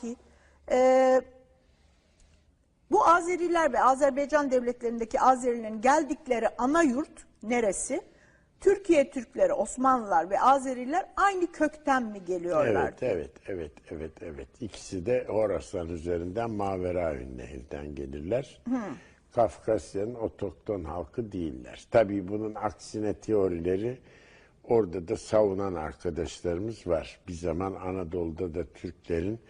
ki e, bu Azeriler ve Azerbaycan devletlerindeki Azerilerin geldikleri ana yurt neresi? Türkiye Türkleri, Osmanlılar ve Azeriler aynı kökten mi geliyorlar? Evet, evet, evet, evet, evet. İkisi de Horasan üzerinden Maveraün Nehir'den gelirler. Kafkasya'nın otokton halkı değiller. Tabii bunun aksine teorileri orada da savunan arkadaşlarımız var. Bir zaman Anadolu'da da Türklerin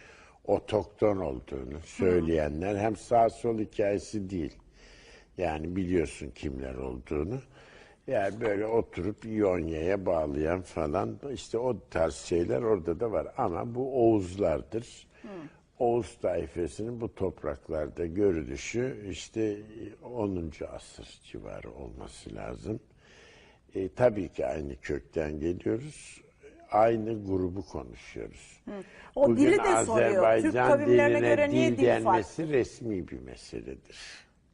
otokton olduğunu söyleyenler hem sağ sol hikayesi değil. Yani biliyorsun kimler olduğunu. Yani böyle oturup İonya'ya bağlayan falan işte o tarz şeyler orada da var. Ama bu Oğuzlardır. Oğuz taifesinin bu topraklarda görülüşü işte 10. asır civarı olması lazım. E, tabii ki aynı kökten geliyoruz. Aynı grubu konuşuyoruz. O dili de soruyor. Türk diline göre niye dil denmesi resmi bir meseledir.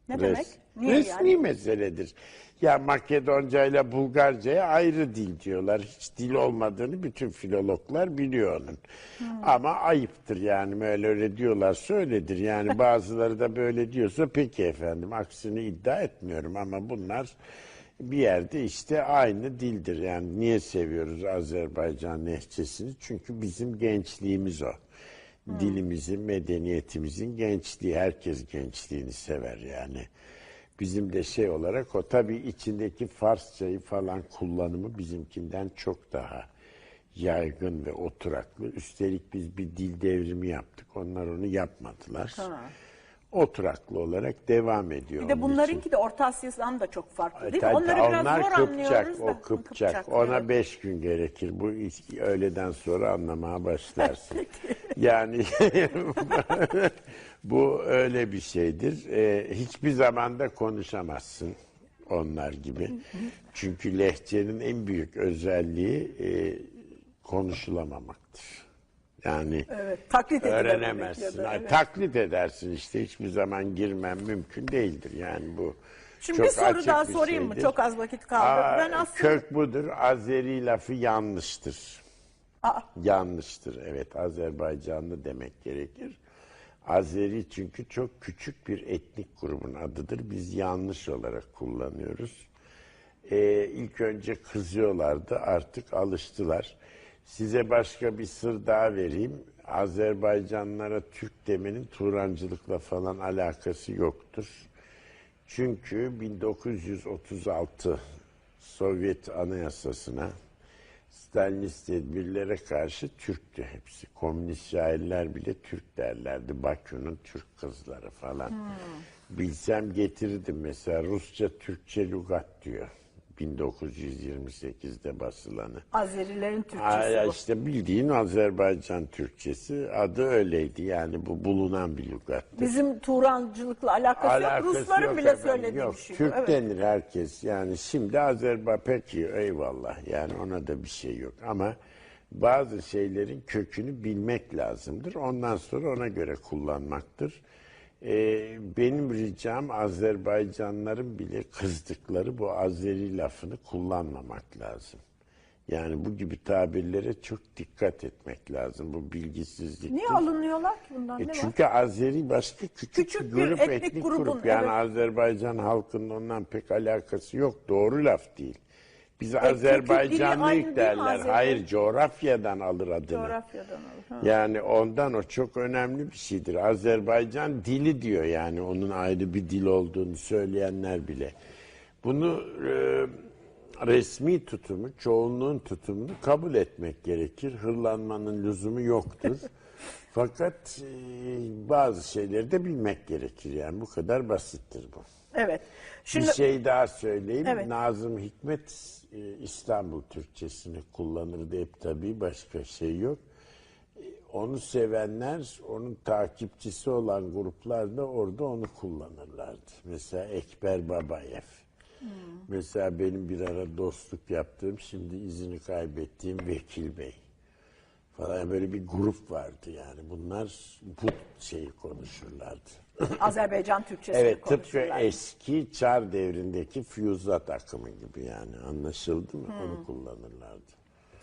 Ne demek? Niye resmi yani? meseledir. Ya Makedonca ile Bulgarca'ya ayrı dil diyorlar. Hiç dil olmadığını bütün filologlar biliyor onun. Hmm. Ama ayıptır yani böyle öyle diyorlarsa öyledir. Yani bazıları da böyle diyorsa peki efendim aksini iddia etmiyorum ama bunlar bir yerde işte aynı dildir. Yani niye seviyoruz Azerbaycan lehçesini? Çünkü bizim gençliğimiz o. Dilimizin, medeniyetimizin gençliği. Herkes gençliğini sever yani. Bizim de şey olarak o tabii içindeki Farsçayı falan kullanımı bizimkinden çok daha yaygın ve oturaklı. Üstelik biz bir dil devrimi yaptık. Onlar onu yapmadılar. Oturaklı olarak devam ediyor. Bir de bunlarınki de Orta Asya'dan da çok farklı değil mi? Onları biraz onlar zor Kıpçak, anlıyoruz da. o Kıpçak. Ona evet. beş gün gerekir. Bu öğleden sonra anlamaya başlarsın. yani bu öyle bir şeydir. Ee, hiçbir zamanda konuşamazsın onlar gibi. Çünkü lehçenin en büyük özelliği e, konuşulamamaktır. Yani Evet, taklit öğrenemezsin. evet. Taklit edersin işte. Hiçbir zaman girmem mümkün değildir. Yani bu Şimdi çok bir soru açık daha bir sorayım mı? şeydir. Çok az vakit kaldı. Aa, ben aslında... Kök budur. Azeri lafı yanlıştır. Aa, Yanlıştır. Evet Azerbaycanlı demek gerekir. Azeri çünkü çok küçük bir etnik grubun adıdır. Biz yanlış olarak kullanıyoruz. Ee, ilk önce kızıyorlardı artık alıştılar. Size başka bir sır daha vereyim. Azerbaycanlara Türk demenin Turancılıkla falan alakası yoktur. Çünkü 1936 Sovyet Anayasası'na Stalinist tedbirlere karşı Türktü hepsi. Komünist şairler bile Türk derlerdi. Bakü'nün Türk kızları falan. Bilsem getirirdim mesela Rusça Türkçe lügat diyor. 1928'de basılanı. Azerilerin Türkçesi Aa, bu. işte bildiğin Azerbaycan Türkçesi adı öyleydi yani bu bulunan bir lügattır. Bizim Turancılıkla alakası, yok. Rusların yok bile efendim, söylediği yok. bir şey. Türk Evet. denir herkes. Yani şimdi Azerbaycan peki eyvallah. Yani ona da bir şey yok. Ama bazı şeylerin kökünü bilmek lazımdır. Ondan sonra ona göre kullanmaktır. Ee, benim ricam Azerbaycanların bile kızdıkları bu Azeri lafını kullanmamak lazım. Yani bu gibi tabirlere çok dikkat etmek lazım. Bu bilgisizlik. Niye alınıyorlar ki bundan? E ne var? çünkü Azeri başka küçük, Küçük bir bir grup, etnik etnik, grubun, grup. Yani evet. Azerbaycan halkının ondan pek alakası yok. Doğru laf değil. Biz E, Azerbaycanlıyık derler. Hayır, coğrafyadan alır adını. Coğrafyadan alır. Ha. Yani ondan o çok önemli bir şeydir. Azerbaycan dili diyor yani onun ayrı bir dil olduğunu söyleyenler bile. Bunu e, resmi tutumu, çoğunluğun tutumunu kabul etmek gerekir. Hırlanmanın lüzumu yoktur. Fakat e, bazı şeyleri de bilmek gerekir yani bu kadar basittir bu. Evet. Şimdi bir şey daha söyleyeyim. Evet. Nazım Hikmet e, İstanbul Türkçesini kullanırdı hep tabii başka şey yok. E, Onu sevenler, onun takipçisi olan gruplar da orada onu kullanırlardı. Mesela Ekber Babayev. Mesela benim bir ara dostluk yaptığım, şimdi izini kaybettiğim Vekil Bey falan böyle bir grup vardı yani. Bunlar bu şeyi konuşurlardı. Azerbaycan Türkçesini Evet tıpkı eski Çar devrindeki füyuzat akımı gibi yani anlaşıldı mı? Hmm. Onu kullanırlardı.